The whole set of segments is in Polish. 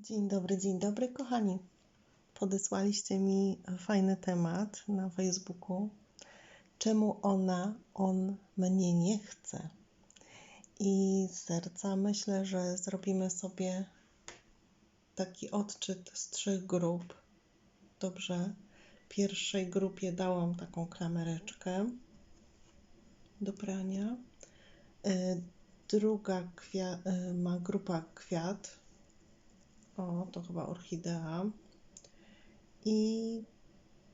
Dzień dobry, dzień dobry, kochani. Podesłaliście mi fajny temat na Facebooku. Czemu ona, on mnie nie chce? I z serca myślę, że zrobimy sobie taki odczyt z trzech grup. Dobrze. Pierwszej grupie dałam taką klamereczkę do prania. Y, Druga kwia- y, ma grupa kwiat. O, to chyba orchidea. I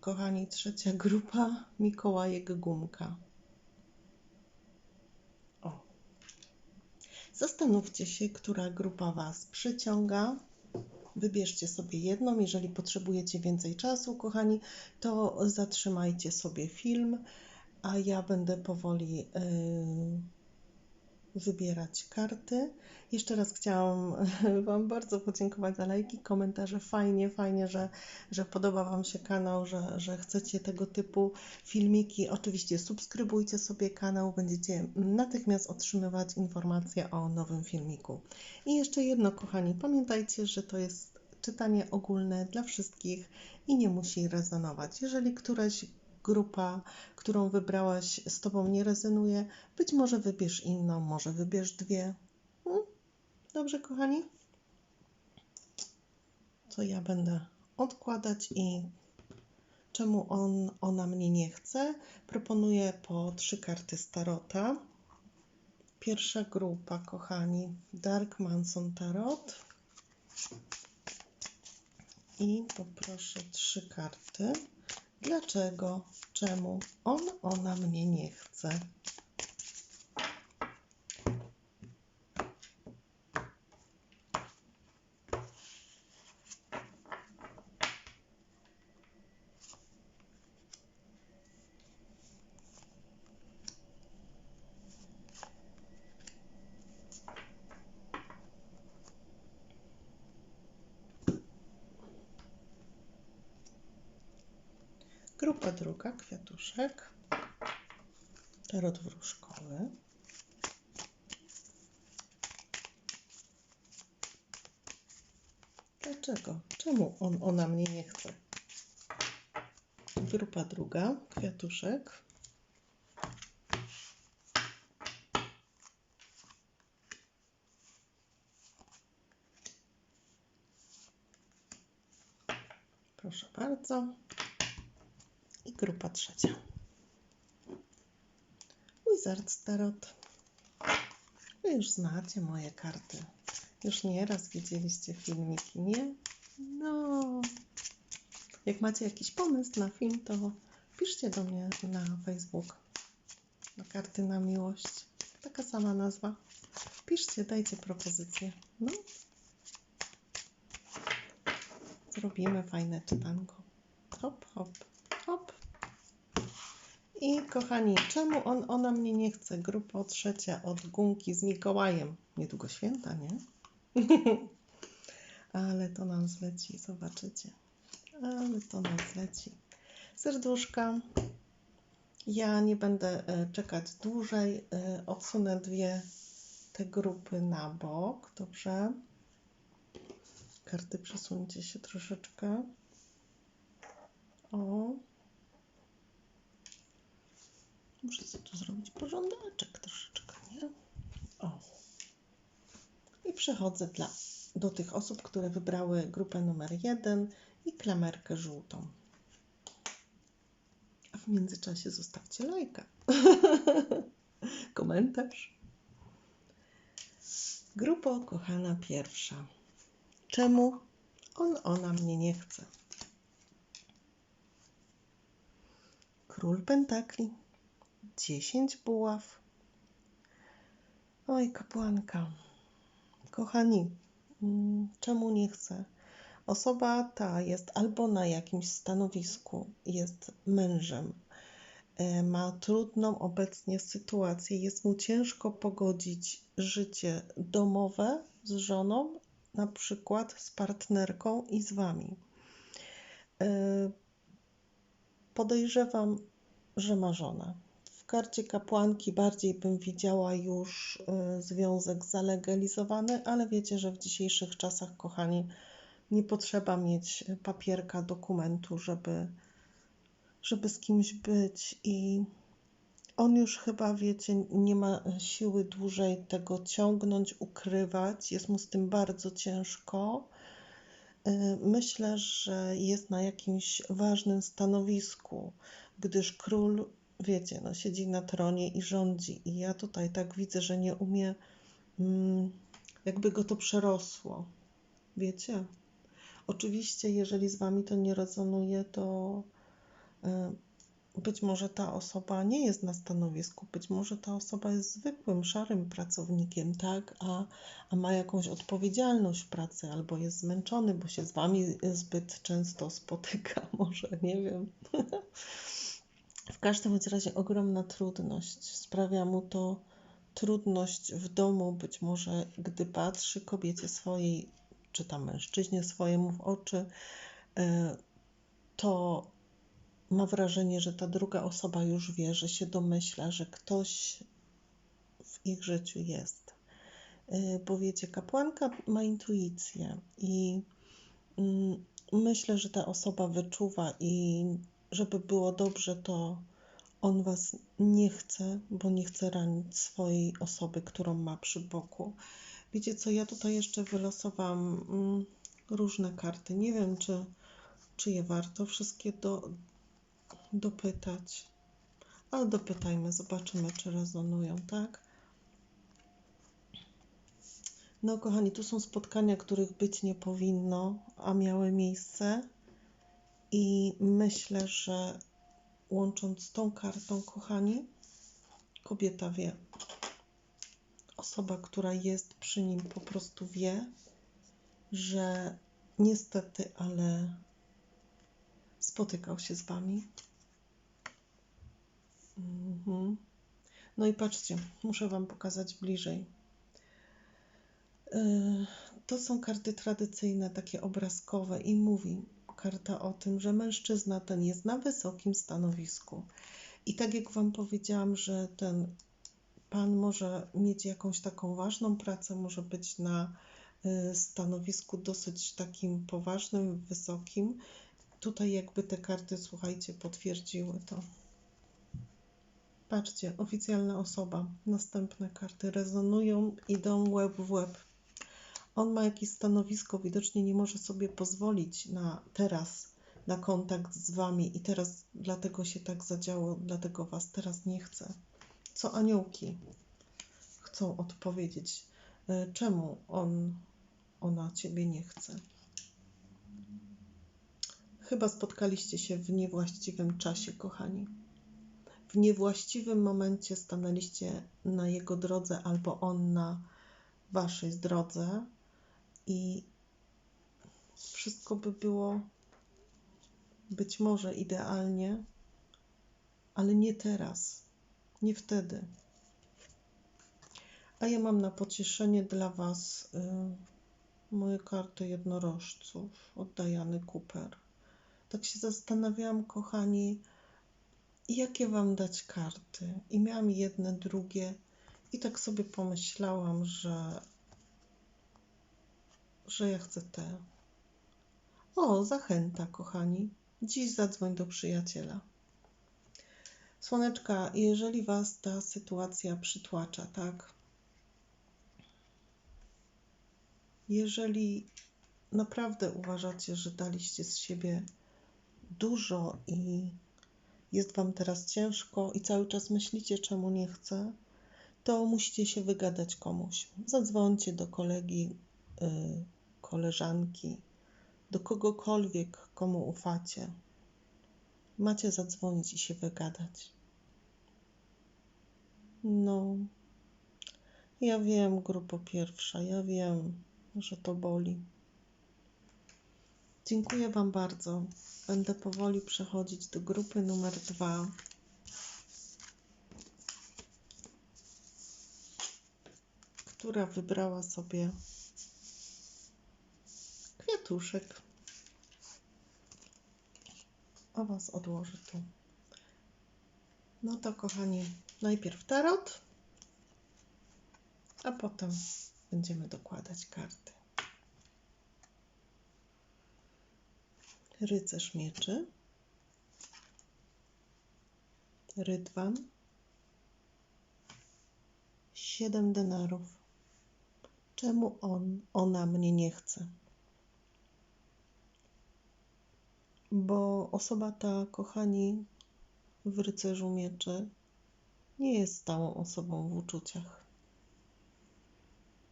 kochani, trzecia grupa Mikołajek Gumka. O. Zastanówcie się, która grupa Was przyciąga. Wybierzcie sobie jedną. Jeżeli potrzebujecie więcej czasu, kochani, to zatrzymajcie sobie film, a ja będę powoli yy, wybierać karty. Jeszcze raz chciałam Wam bardzo podziękować za lajki, komentarze. Fajnie, fajnie, że, że podoba Wam się kanał, że, że chcecie tego typu filmiki. Oczywiście subskrybujcie sobie kanał, będziecie natychmiast otrzymywać informacje o nowym filmiku. I jeszcze jedno, kochani, pamiętajcie, że to jest czytanie ogólne dla wszystkich i nie musi rezonować. Jeżeli któraś grupa, którą wybrałaś, z Tobą nie rezonuje, być może wybierz inną, może wybierz dwie. Hmm? Dobrze, kochani? To ja będę odkładać i czemu on, ona mnie nie chce? Proponuję po trzy karty Starota. Pierwsza grupa, kochani, Dark Manson Tarot. I poproszę trzy karty. Dlaczego? Czemu? On, ona mnie nie chce. Grupa druga, kwiatuszek. Tarot wróżkowy. Dlaczego? Czemu on, ona mnie nie chce? Grupa druga, kwiatuszek. Proszę bardzo. I grupa trzecia. Wizard Tarot. Wy już znacie moje karty. Już nieraz widzieliście filmiki, nie? No. Jak macie jakiś pomysł na film, to piszcie do mnie na Facebook. Na karty na miłość. Taka sama nazwa. Piszcie, dajcie propozycje. No. Zrobimy fajne czytanko. Hop, hop, hop. I kochani, czemu on, ona mnie nie chce? Grupa trzecia od gumki z Mikołajem. Niedługo święta, nie? Ale to nam zleci, zobaczycie. Ale to nam zleci. Serduszka. Ja nie będę e, czekać dłużej. E, Odsunę dwie te grupy na bok. Dobrze. Karty przesuńcie się troszeczkę. O. Muszę sobie tu zrobić porządeczek troszeczkę, nie? O. I przechodzę dla, do tych osób, które wybrały grupę numer jeden i klamerkę żółtą. A w międzyczasie zostawcie lajka. Komentarz. Grupo kochana pierwsza. Czemu on, ona mnie nie chce? Król Pentakli, dziesięć buław. Oj, kapłanka. Kochani, mm, czemu nie chce? Osoba ta jest albo na jakimś stanowisku, jest mężem, e, ma trudną obecnie sytuację, jest mu ciężko pogodzić życie domowe z żoną, na przykład z partnerką i z wami. E, Podejrzewam, że ma żonę. W karcie kapłanki bardziej bym widziała już y, związek zalegalizowany, ale wiecie, że w dzisiejszych czasach, kochani, Nie potrzeba mieć papierka, dokumentu, żeby, żeby z kimś być. I on już chyba, wiecie, nie ma siły dłużej tego ciągnąć, ukrywać. Jest mu z tym bardzo ciężko. Y, myślę, że jest na jakimś ważnym stanowisku, gdyż król, wiecie, no, siedzi na tronie i rządzi. I ja tutaj tak widzę, że nie umie, mm, jakby go to przerosło. Wiecie? Oczywiście, jeżeli z wami to nie rezonuje, to y, być może ta osoba nie jest na stanowisku, być może ta osoba jest zwykłym, szarym pracownikiem, tak, a, a ma jakąś odpowiedzialność w pracy, albo jest zmęczony, bo się z wami zbyt często spotyka, może nie wiem. Każdym razie ogromna trudność. Sprawia mu to trudność w domu, być może gdy patrzy kobiecie swojej czy tam mężczyźnie swojemu w oczy, e, to ma wrażenie, że ta druga osoba już wie, że się domyśla, że ktoś w ich życiu jest. E, bo wiecie, kapłanka ma intuicję i mm, myślę, że ta osoba wyczuwa i żeby było dobrze, to on was nie chce, bo nie chce ranić swojej osoby, którą ma przy boku. Wiecie co, ja tutaj jeszcze wylosowałam mm, różne karty. Nie wiem, czy, czy je warto wszystkie do, dopytać. Ale dopytajmy, zobaczymy, czy rezonują, tak? No, kochani, tu są spotkania, których być nie powinno, a miały miejsce. I myślę, że łącząc z tą kartą, kochani, kobieta wie, osoba, która jest przy nim, po prostu wie, że niestety, ale spotykał się z wami. Mhm. No i patrzcie, muszę wam pokazać bliżej. Yy, to są karty tradycyjne, takie obrazkowe, i mówi karta o tym, że mężczyzna ten jest na wysokim stanowisku. I tak jak Wam powiedziałam, że ten Pan może mieć jakąś taką ważną pracę, może być na y, stanowisku dosyć takim poważnym, wysokim. Tutaj jakby te karty, słuchajcie, potwierdziły to. Patrzcie, oficjalna osoba. Następne karty rezonują, idą łeb w łeb. On ma jakieś stanowisko, widocznie nie może sobie pozwolić na teraz, na kontakt z wami i teraz dlatego się tak zadziało, dlatego was teraz nie chce co aniołki chcą odpowiedzieć, e, czemu on, ona ciebie nie chce. Chyba spotkaliście się w niewłaściwym czasie, kochani. W niewłaściwym momencie stanęliście na jego drodze, albo on na waszej drodze, i wszystko by było być może idealnie, ale nie teraz nie wtedy. A ja mam na pocieszenie dla Was y, moje karty jednorożców od Diany Cooper. Tak się zastanawiałam, kochani, jakie Wam dać karty. I miałam jedne, drugie, i tak sobie pomyślałam, że, że ja chcę te. O, zachęta, kochani. Dziś zadzwoń do przyjaciela. Słoneczka, jeżeli Was ta sytuacja przytłacza, tak? Jeżeli naprawdę uważacie, że daliście z siebie dużo i jest Wam teraz ciężko i cały czas myślicie, czemu nie chcę, to musicie się wygadać komuś. Zadzwońcie do kolegi, yy, koleżanki, do kogokolwiek, komu ufacie. Macie zadzwonić i się wygadać. No, ja wiem, grupo pierwsza, ja wiem, że to boli. Dziękuję Wam bardzo. Będę powoli przechodzić do grupy numer dwa. która wybrała sobie kwiatuszek. O Was odłożę tu. No to kochani, najpierw tarot, a potem będziemy dokładać karty. rycerz mieczy, rydwan, siedem denarów. Czemu on, ona mnie nie chce? Bo osoba ta, kochani, w rycerzu mieczy, nie jest stałą osobą w uczuciach.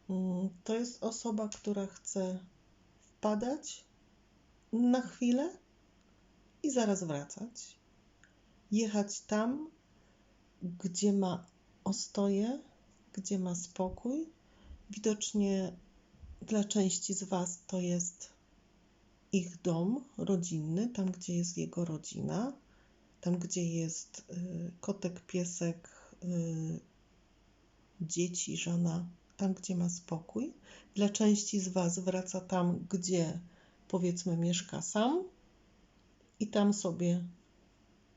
Mm, to jest osoba, która chce wpadać na chwilę i zaraz wracać. Jechać tam, gdzie ma ostoję, gdzie ma spokój. Widocznie dla części z Was to jest ich dom rodzinny, tam gdzie jest jego rodzina, tam gdzie jest y, kotek, piesek, y, dzieci, żona, tam gdzie ma spokój. Dla części z Was wraca tam, gdzie powiedzmy mieszka sam i tam sobie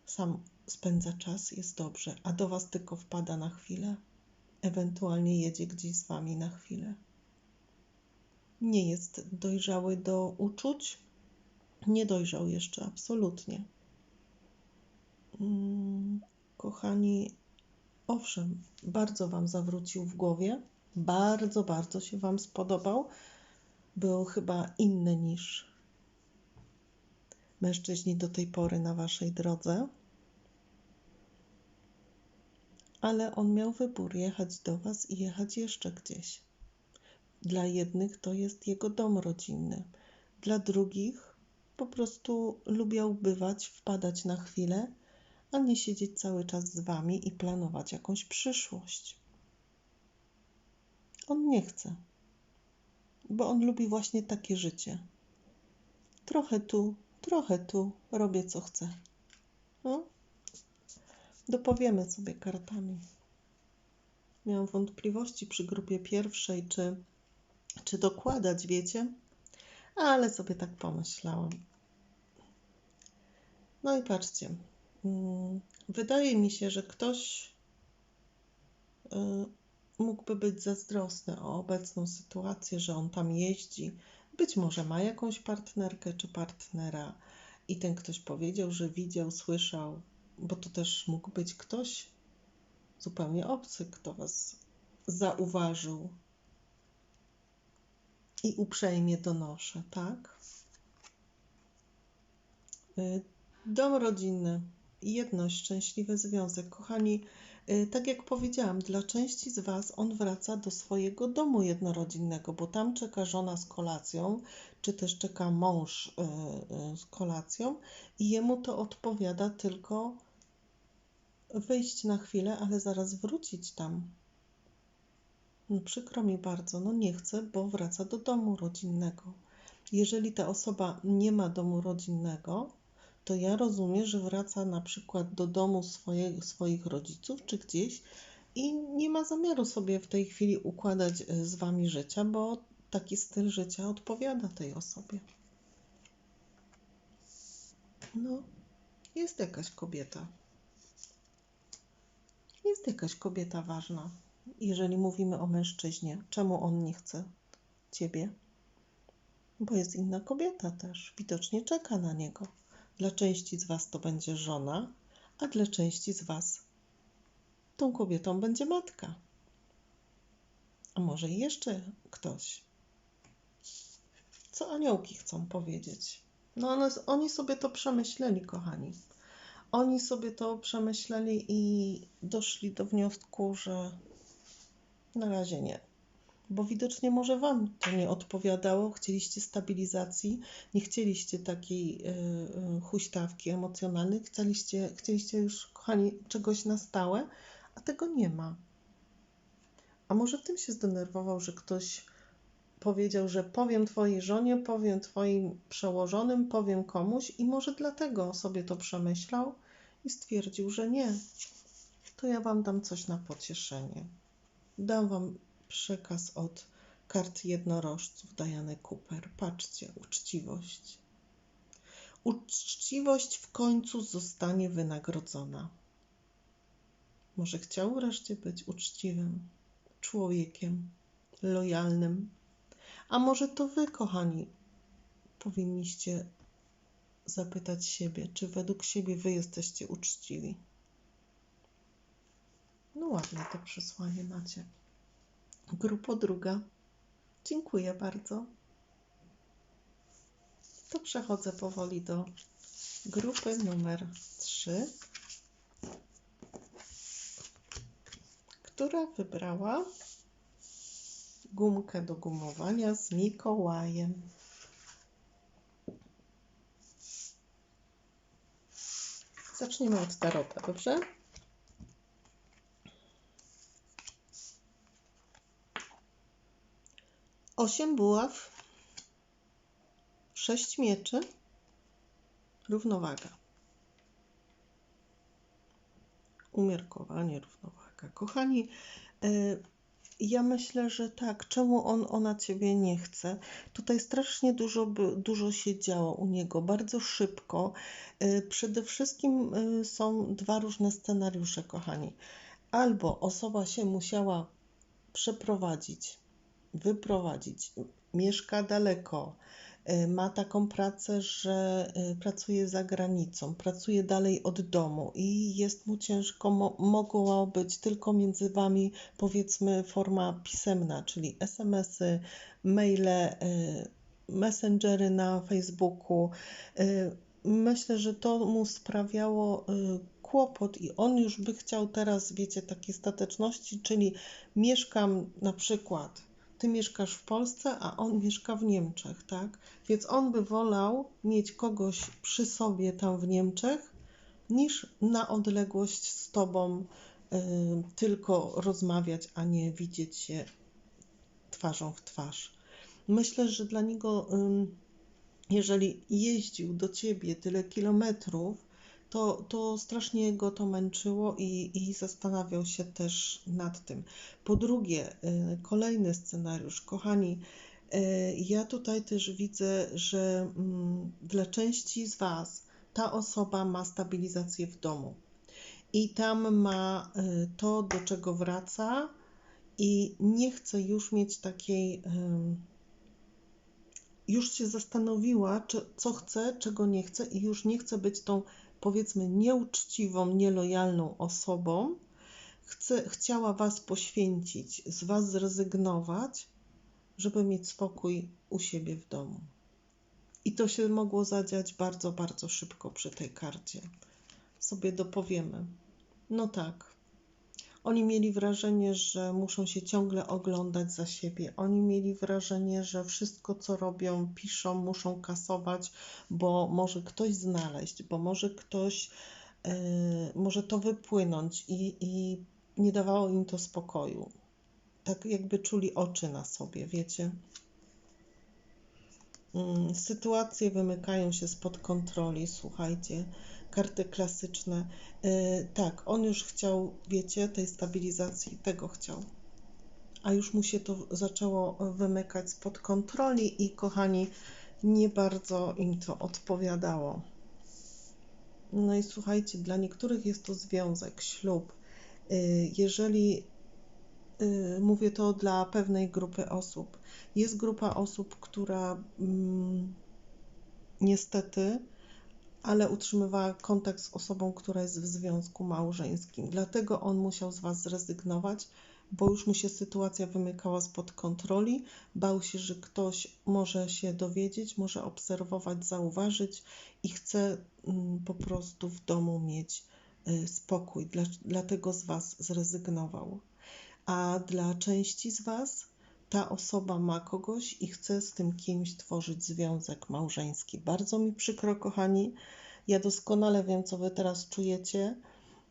sam spędza czas, jest dobrze, a do Was tylko wpada na chwilę, ewentualnie jedzie gdzieś z Wami na chwilę. Nie jest dojrzały do uczuć, nie dojrzał jeszcze absolutnie. Mm, kochani, owszem, bardzo Wam zawrócił w głowie, bardzo, bardzo się Wam spodobał. Był chyba inny niż mężczyźni do tej pory na Waszej drodze. Ale on miał wybór jechać do Was i jechać jeszcze gdzieś. Dla jednych to jest jego dom rodzinny, dla drugich po prostu lubiał bywać, wpadać na chwilę, a nie siedzieć cały czas z Wami i planować jakąś przyszłość. On nie chce, bo on lubi właśnie takie życie. Trochę tu, trochę tu, robię co chcę. No? Dopowiemy sobie kartami. Miałam wątpliwości przy grupie pierwszej, czy, czy dokładać, wiecie, ale sobie tak pomyślałam. No i patrzcie, mm, wydaje mi się, że ktoś y, mógłby być zazdrosny o obecną sytuację, że on tam jeździ. Być może ma jakąś partnerkę czy partnera i ten ktoś powiedział, że widział, słyszał, bo to też mógł być ktoś zupełnie obcy, kto was zauważył i uprzejmie donoszę, tak? Y, dom rodzinny, jedność, szczęśliwy związek. Kochani, Y, tak jak powiedziałam, dla części z Was on wraca do swojego domu jednorodzinnego, bo tam czeka żona z kolacją, czy też czeka mąż y, z kolacją, i jemu to odpowiada tylko wyjść na chwilę, ale zaraz wrócić tam. Przykro mi bardzo, no nie chcę, bo wraca do domu rodzinnego. Jeżeli ta osoba nie ma domu rodzinnego, to ja rozumiem, że wraca na przykład do domu swoje, swoich rodziców czy gdzieś i nie ma zamiaru sobie w tej chwili układać e, z wami życia, bo taki styl życia odpowiada tej osobie. No, jest jakaś kobieta. Jest jakaś kobieta ważna, jeżeli mówimy o mężczyźnie. Czemu on nie chce ciebie? Bo jest inna kobieta też. Widocznie czeka na niego. Dla części z Was to będzie żona, a dla części z Was tą kobietą będzie matka. A może jeszcze ktoś. Co aniołki chcą powiedzieć? No one, oni sobie to przemyśleli, kochani. Oni sobie to przemyśleli i doszli do wniosku, że na razie nie bo widocznie może Wam to nie odpowiadało, chcieliście stabilizacji, nie chcieliście takiej yy, huśtawki emocjonalnej, chcieliście, chcieliście już, kochani, czegoś na stałe, a tego nie ma. A może tym się zdenerwował, że ktoś powiedział, że powiem Twojej żonie, powiem Twoim przełożonym, powiem komuś i może dlatego sobie to przemyślał i stwierdził, że nie. To ja Wam dam coś na pocieszenie. Dam Wam przekaz od kart jednorożców Diany Cooper. Patrzcie, uczciwość. Uczciwość w końcu zostanie wynagrodzona. Może chciał wreszcie być uczciwym człowiekiem, lojalnym. A może to wy, kochani, powinniście zapytać siebie, czy według siebie wy jesteście uczciwi. No ładne to przesłanie macie. Grupa druga. Dziękuję bardzo. To przechodzę powoli do grupy numer 3, która wybrała gumkę do gumowania z Mikołajem. Zaczniemy od tarota, dobrze? Osiem buław, sześć mieczy, równowaga. Umiarkowanie, równowaga. Kochani, e, ja myślę, że tak. Czemu on, ona ciebie nie chce? Tutaj strasznie dużo, dużo się działo u niego, bardzo szybko. E, przede wszystkim e, są dwa różne scenariusze, kochani. Albo osoba się musiała przeprowadzić, wyprowadzić, mieszka daleko, Y, ma taką pracę, że y, pracuje za granicą, pracuje dalej od domu i jest mu ciężko, mo mogła być tylko między Wami powiedzmy forma pisemna, czyli SMS-y, maile, y, messengery na Facebooku. Myślę, że to mu sprawiało kłopot i on już by chciał teraz, wiecie, takiej stateczności, czyli mieszkam na przykład ty mieszkasz w Polsce, a on mieszka w Niemczech, tak? Więc on by wolał mieć kogoś przy sobie tam w Niemczech, niż na odległość z tobą y, tylko rozmawiać, a nie widzieć się twarzą w twarz. Myślę, że dla niego, y, jeżeli jeździł do ciebie tyle kilometrów, to, to strasznie go to męczyło i, i zastanawiał się też nad tym. Po drugie, y, kolejny scenariusz. Kochani, y, ja tutaj też widzę, że mm, dla części z Was ta osoba ma stabilizację w domu i tam ma y, to, do czego wraca, i nie chce już mieć takiej. Już się zastanowiła, czy, co chce, czego nie chce, i już nie chce być tą powiedzmy nieuczciwą, nielojalną osobą, chce, chciała Was poświęcić, z Was zrezygnować, żeby mieć spokój u siebie w domu. I to się mogło zadziać bardzo, bardzo szybko przy tej karcie. Sobie dopowiemy. No tak, oni mieli wrażenie, że muszą się ciągle oglądać za siebie. Oni mieli wrażenie, że wszystko, co robią, piszą, muszą kasować, bo może ktoś znaleźć, bo może ktoś, yy, może to wypłynąć i, i nie dawało im to spokoju. Tak jakby czuli oczy na sobie, wiecie. Yy, sytuacje wymykają się spod kontroli, słuchajcie karty klasyczne. Y, tak, on już chciał, wiecie, tej stabilizacji, tego chciał. A już mu się to zaczęło wymykać spod kontroli i kochani, nie bardzo im to odpowiadało. No i słuchajcie, dla niektórych jest to związek, ślub. Y, jeżeli y, mówię to dla pewnej grupy osób, jest grupa osób, która mm, niestety ale utrzymywała kontakt z osobą, która jest w związku małżeńskim. Dlatego on musiał z Was zrezygnować, bo już mu się sytuacja wymykała spod kontroli. Bał się, że ktoś może się dowiedzieć, może obserwować, zauważyć i chce mm, po prostu w domu mieć y, spokój. Dlatego z Was zrezygnował. A dla części z Was ta osoba ma kogoś i chce z tym kimś tworzyć związek małżeński. Bardzo mi przykro, kochani. Ja doskonale wiem, co wy teraz czujecie.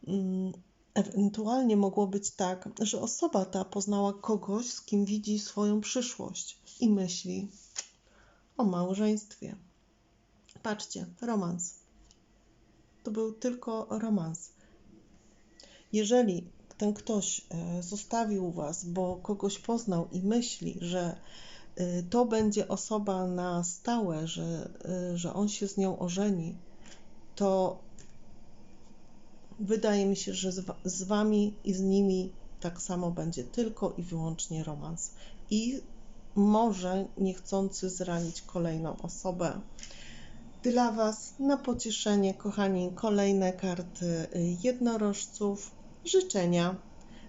Mm, ewentualnie mogło być tak, że osoba ta poznała kogoś, z kim widzi swoją przyszłość i myśli o małżeństwie. Patrzcie, romans. To był tylko romans. Jeżeli ten ktoś e, zostawił Was, bo kogoś poznał i myśli, że e, to będzie osoba na stałe, że, e, że on się z nią ożeni, to wydaje mi się, że z, z Wami i z nimi tak samo będzie tylko i wyłącznie romans. I może niechcący zranić kolejną osobę. Dla Was na pocieszenie, kochani, kolejne karty jednorożców. Życzenia.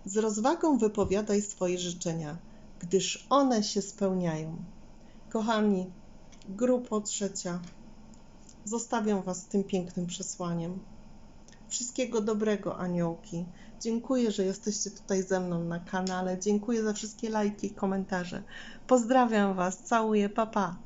Z rozwagą wypowiadaj swoje życzenia, gdyż one się spełniają. Kochani, grupo trzecia, zostawiam Was z tym pięknym przesłaniem. Wszystkiego dobrego, aniołki. Dziękuję, że jesteście tutaj ze mną na kanale. Dziękuję za wszystkie lajki i komentarze. Pozdrawiam Was, całuję, papa. Pa.